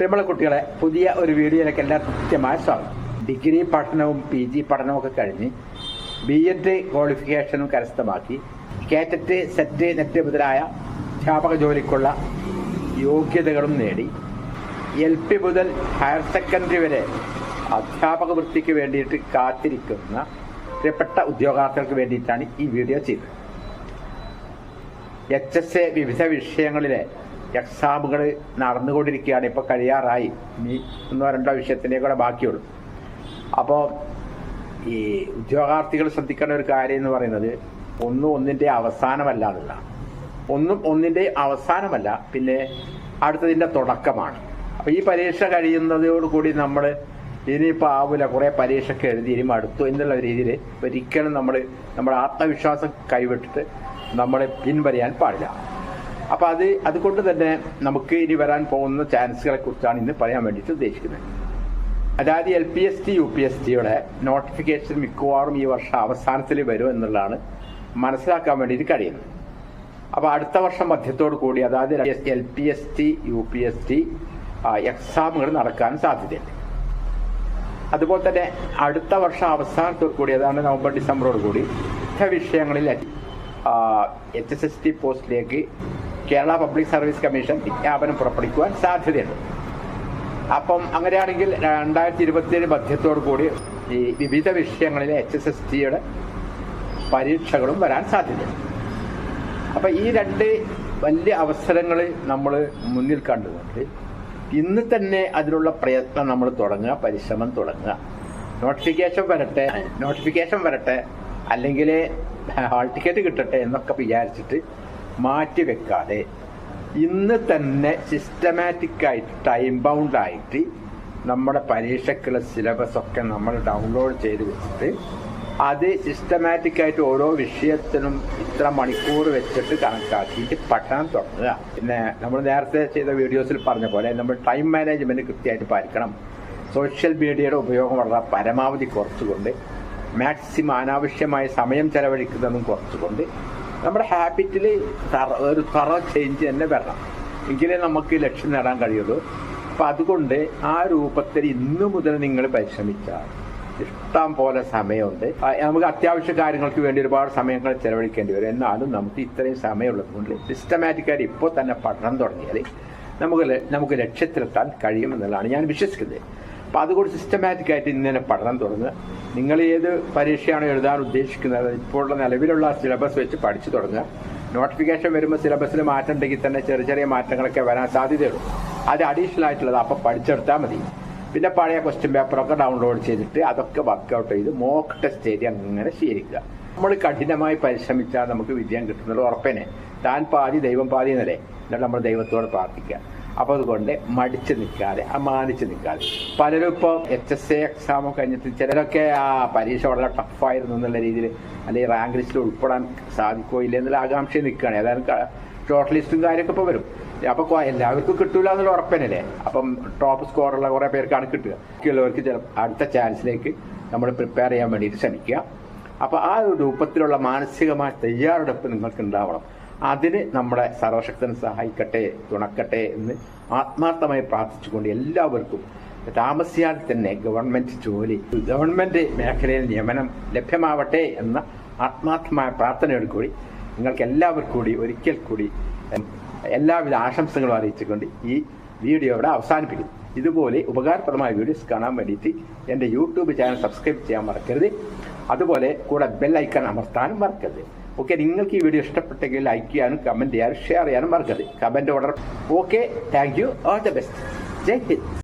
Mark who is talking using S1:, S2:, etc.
S1: പ്രിയമുള്ള കുട്ടികളെ പുതിയ ഒരു വീഡിയോയിലേക്ക് എല്ലാവർക്കും കൃത്യമായ സ്വാഗതം. ഡിഗ്രി പഠനവും പി ജി പഠനവും ഒക്കെ കഴിഞ്ഞ് ബി എഡ് ക്വാളിഫിക്കേഷനും കരസ്ഥമാക്കി. കേറ്ററ്റ് സെറ്റ് നെറ്റ് മുതലായ അധ്യാപക ജോലിക്കുള്ള യോഗ്യതകളും നേടി. എൽ പി മുതൽ ഹയർ സെക്കൻഡറി വരെ അധ്യാപക വൃത്തിക്ക് വേണ്ടിയിട്ട് കാത്തിരിക്കുന്ന പ്രിയപ്പെട്ട ഉദ്യോഗാർത്ഥികൾക്ക് വേണ്ടിയിട്ടാണ് ഈ വീഡിയോ ചെയ്തത്. എച്ച് എസ് എ വിവിധ വിഷയങ്ങളിലെ എക്സാമുകൾ നടന്നുകൊണ്ടിരിക്കുകയാണ്. ഇപ്പോൾ കഴിയാറായി. ഇനി ഒന്നോ രണ്ടോ വിഷയത്തിന്റെ കൂടെ ബാക്കിയുള്ളൂ. അപ്പോൾ ഈ ഉദ്യോഗാർത്ഥികൾ ശ്രദ്ധിക്കേണ്ട ഒരു കാര്യം എന്ന് പറയുന്നത് ഒന്നും ഒന്നിന്റെ അവസാനമല്ല എന്നുള്ള ഒന്നും ഒന്നിന്റെ അവസാനമല്ല പിന്നെ അടുത്തതിന്റെ തുടക്കമാണ്. അപ്പോൾ ഈ പരീക്ഷ കഴിയുന്നതോടുകൂടി നമ്മൾ ഇനിയിപ്പോൾ ആവില്ല കുറേ പരീക്ഷയ്ക്ക് എഴുതി ഇനി അടുത്തു എന്നുള്ള രീതിയിൽ ഒരിക്കലും നമ്മൾ നമ്മുടെ ആത്മവിശ്വാസം കൈവിട്ടിട്ട് നമ്മൾ പിൻവലിയാൻ പാടില്ല. അപ്പോൾ അത് അതുകൊണ്ട് തന്നെ നമുക്ക് ഇനി വരാൻ പോകുന്ന ചാൻസുകളെ കുറിച്ചാണ് ഇന്ന് പറയാൻ വേണ്ടിയിട്ട് ഉദ്ദേശിക്കുന്നത്. അതായത് L P S T U P S ടിയുടെ നോട്ടിഫിക്കേഷൻ മിക്കവാറും ഈ വർഷം അവസാനത്തിൽ വരും എന്നുള്ളതാണ് മനസ്സിലാക്കാൻ വേണ്ടിയിട്ട് കഴിയുന്നത്. അപ്പോൾ അടുത്ത വർഷം മധ്യത്തോടു കൂടി അതായത് L P S T U P S T എക്സാമുകൾ നടക്കാൻ സാധ്യതയുണ്ട്. അതുപോലെ തന്നെ അടുത്ത വർഷം അവസാനത്തോടു കൂടി അതാണ് നവംബർ ഡിസംബറോട് കൂടി വിഷയങ്ങളിൽ എച്ച് എസ് എസ് ടി പോസ്റ്റിലേക്ക് കേരള പബ്ലിക് സർവീസ് കമ്മീഷൻ വിജ്ഞാപനം പുറപ്പെടുവിക്കുവാൻ സാധ്യതയുണ്ട്. അപ്പം അങ്ങനെയാണെങ്കിൽ രണ്ടായിരത്തി ഇരുപത്തിയേഴ് മധ്യത്തോടു കൂടി ഈ വിവിധ വിഷയങ്ങളിലെ എച്ച് എസ് എസ് ടിയുടെ പരീക്ഷകളും വരാൻ സാധ്യതയുണ്ട്. അപ്പം ഈ രണ്ട് വലിയ അവസരങ്ങൾ നമ്മൾ മുന്നിൽ കണ്ടുകൊണ്ട് ഇന്ന് തന്നെ അതിനുള്ള പ്രയത്നം നമ്മൾ തുടങ്ങുക പരിശ്രമം തുടങ്ങുക. നോട്ടിഫിക്കേഷൻ വരട്ടെ നോട്ടിഫിക്കേഷൻ വരട്ടെ അല്ലെങ്കിൽ ഹാൾ ടിക്കറ്റ് കിട്ടട്ടെ എന്നൊക്കെ വിചാരിച്ചിട്ട് മാറ്റി വെക്കാതെ ഇന്ന് തന്നെ സിസ്റ്റമാറ്റിക്കായിട്ട് ടൈം ബൗണ്ട് ആയിട്ട് നമ്മുടെ പരീക്ഷയ്ക്കുള്ള സിലബസ് ഒക്കെ നമ്മൾ ഡൗൺലോഡ് ചെയ്ത് വെച്ചിട്ട് അത് സിസ്റ്റമാറ്റിക്കായിട്ട് ഓരോ വിഷയത്തിനും ഇത്ര മണിക്കൂർ വെച്ചിട്ട് കണക്കാക്കിയിട്ട് പഠനം തുടങ്ങുക. പിന്നെ നമ്മൾ നേരത്തെ ചെയ്ത വീഡിയോസിൽ പറഞ്ഞ പോലെ നമ്മൾ ടൈം മാനേജ്മെന്റ് കൃത്യമായിട്ട് പാലിക്കണം. സോഷ്യൽ മീഡിയയുടെ ഉപയോഗം വളരെ പരമാവധി കുറച്ചുകൊണ്ട് മാക്സിമം അനാവശ്യമായ സമയം ചെലവഴിക്കുന്നതും കുറച്ചുകൊണ്ട് നമ്മുടെ ഹാബിറ്റിൽ ഒരു തറ ചേഞ്ച് തന്നെ വരണം. എങ്കിലേ നമുക്ക് ലക്ഷ്യം നേടാൻ കഴിയുള്ളൂ. അപ്പം അതുകൊണ്ട് ആ രൂപത്തിൽ ഇന്നു മുതൽ നിങ്ങൾ പരിശ്രമിച്ചാൽ ഇഷ്ടം പോലെ സമയമുണ്ട്. നമുക്ക് അത്യാവശ്യ കാര്യങ്ങൾക്ക് വേണ്ടി ഒരുപാട് സമയങ്ങൾ ചെലവഴിക്കേണ്ടി വരും. എന്നാലും നമുക്ക് ഇത്രയും സമയമുള്ളത് കൊണ്ട് സിസ്റ്റമാറ്റിക്കായിട്ട് ഇപ്പോൾ തന്നെ പഠനം തുടങ്ങിയാൽ നമുക്ക് നമുക്ക് ലക്ഷ്യത്തിലെത്താൻ കഴിയും എന്നുള്ളതാണ് ഞാൻ വിശ്വസിക്കുന്നത്. അപ്പോൾ അതുകൊണ്ട് സിസ്റ്റമാറ്റിക് ആയിട്ട് ഇന്ന് തന്നെ പഠനം തുടങ്ങുക. നിങ്ങൾ ഏത് പരീക്ഷയാണ് എഴുതാൻ ഉദ്ദേശിക്കുന്നത് ഇപ്പോഴുള്ള നിലവിലുള്ള സിലബസ് വെച്ച് പഠിച്ചു തുടങ്ങുക. നോട്ടിഫിക്കേഷൻ വരുമ്പോൾ സിലബസിൽ മാറ്റം ഉണ്ടെങ്കിൽ തന്നെ ചെറിയ ചെറിയ മാറ്റങ്ങളൊക്കെ വരാൻ സാധ്യതയുള്ളൂ. അത് അഡീഷണൽ ആയിട്ടുള്ളത് അപ്പോൾ പഠിച്ചെടുത്താൽ മതി. പിന്നെ പഴയ ക്വസ്റ്റ്യൻ പേപ്പറൊക്കെ ഡൗൺലോഡ് ചെയ്തിട്ട് അതൊക്കെ വർക്കൗട്ട് ചെയ്ത് മോക്ക് ടെസ്റ്റ് ചെയ്ത് അങ്ങനെ ശീലിക്കുക. നമ്മൾ കഠിനമായി പരിശ്രമിച്ചാൽ നമുക്ക് വിജയം കിട്ടുന്നത് ഉറപ്പനെ താൻ പാതി ദൈവം പാതി എന്നല്ലേ? എന്നിട്ട് നമ്മൾ ദൈവത്തോട് പ്രാർത്ഥിക്കുക. അപ്പോൾ അതുകൊണ്ട് മടിച്ച് നിൽക്കാതെ അമാനിച്ച് നിൽക്കാതെ. പലരും ഇപ്പോൾ എച്ച് എസ് എ എക്സാം കഴിഞ്ഞിട്ട് ചിലരൊക്കെ ആ പരീക്ഷ വളരെ ടഫായിരുന്നു എന്നുള്ള രീതിയിൽ അല്ലെങ്കിൽ റാങ്ക് ലിസ്റ്റിൽ ഉൾപ്പെടാൻ സാധിക്കോ ഇല്ല എന്നുള്ള ആകാംക്ഷ നിൽക്കുകയാണ്. ഏതായാലും ഷോർട്ട് ലിസ്റ്റും കാര്യമൊക്കെ ഇപ്പോൾ വരും. അപ്പൊ എല്ലാവർക്കും കിട്ടൂല എന്നുള്ള ഉറപ്പനല്ലേ അപ്പം ടോപ്പ് സ്കോറുള്ള കുറെ പേർക്കാണ് കിട്ടുക. ബാക്കിയുള്ളവർക്ക് ചില അടുത്ത ചാൻസിലേക്ക് നമ്മൾ പ്രിപ്പയർ ചെയ്യാൻ വേണ്ടിയിട്ട് ശ്രമിക്കുക. അപ്പൊ ആ ഒരു രൂപത്തിലുള്ള മാനസികമായ തയ്യാറെടുപ്പ് നിങ്ങൾക്ക് ഉണ്ടാവണം അതിന് നമ്മളെ സർവശക്തൻ സഹായിക്കട്ടെ തുണക്കട്ടെ എന്ന് ആത്മാർത്ഥമായി പ്രാർത്ഥിച്ചുകൊണ്ട് എല്ലാവർക്കും താമസിയാതെ തന്നെ ഗവൺമെന്റ് ജോലി ഗവൺമെന്റ് മേഖലയിൽ നിയമനം ലഭ്യമാവട്ടെ എന്ന ആത്മാർത്ഥമായ പ്രാർത്ഥനയോട് കൂടി നിങ്ങൾക്ക് എല്ലാവർക്കും കൂടി ഒരിക്കൽ കൂടി എല്ലാവിധ ആശംസകളും അറിയിച്ചുകൊണ്ട് ഈ വീഡിയോ ഇവിടെ അവസാനിപ്പിക്കുന്നു. ഇതുപോലെ ഉപകാരപ്രദമായ വീഡിയോസ് കാണാൻ വേണ്ടിയിട്ട് എന്റെ യൂട്യൂബ് ചാനൽ സബ്സ്ക്രൈബ് ചെയ്യാൻ മറക്കരുത്. അതുപോലെ കൂടെ ബെൽ ഐക്കൺ അമർത്താനും മറക്കരുത്. ഓക്കെ നിങ്ങൾക്ക് ഈ വീഡിയോ ഇഷ്ടപ്പെട്ടെങ്കിൽ ലൈക്ക് ചെയ്യാനും കമന്റ് ചെയ്യാനും ഷെയർ ചെയ്യാനും മറക്കരുത്. Comment order okay thank you all the best Jai Hind.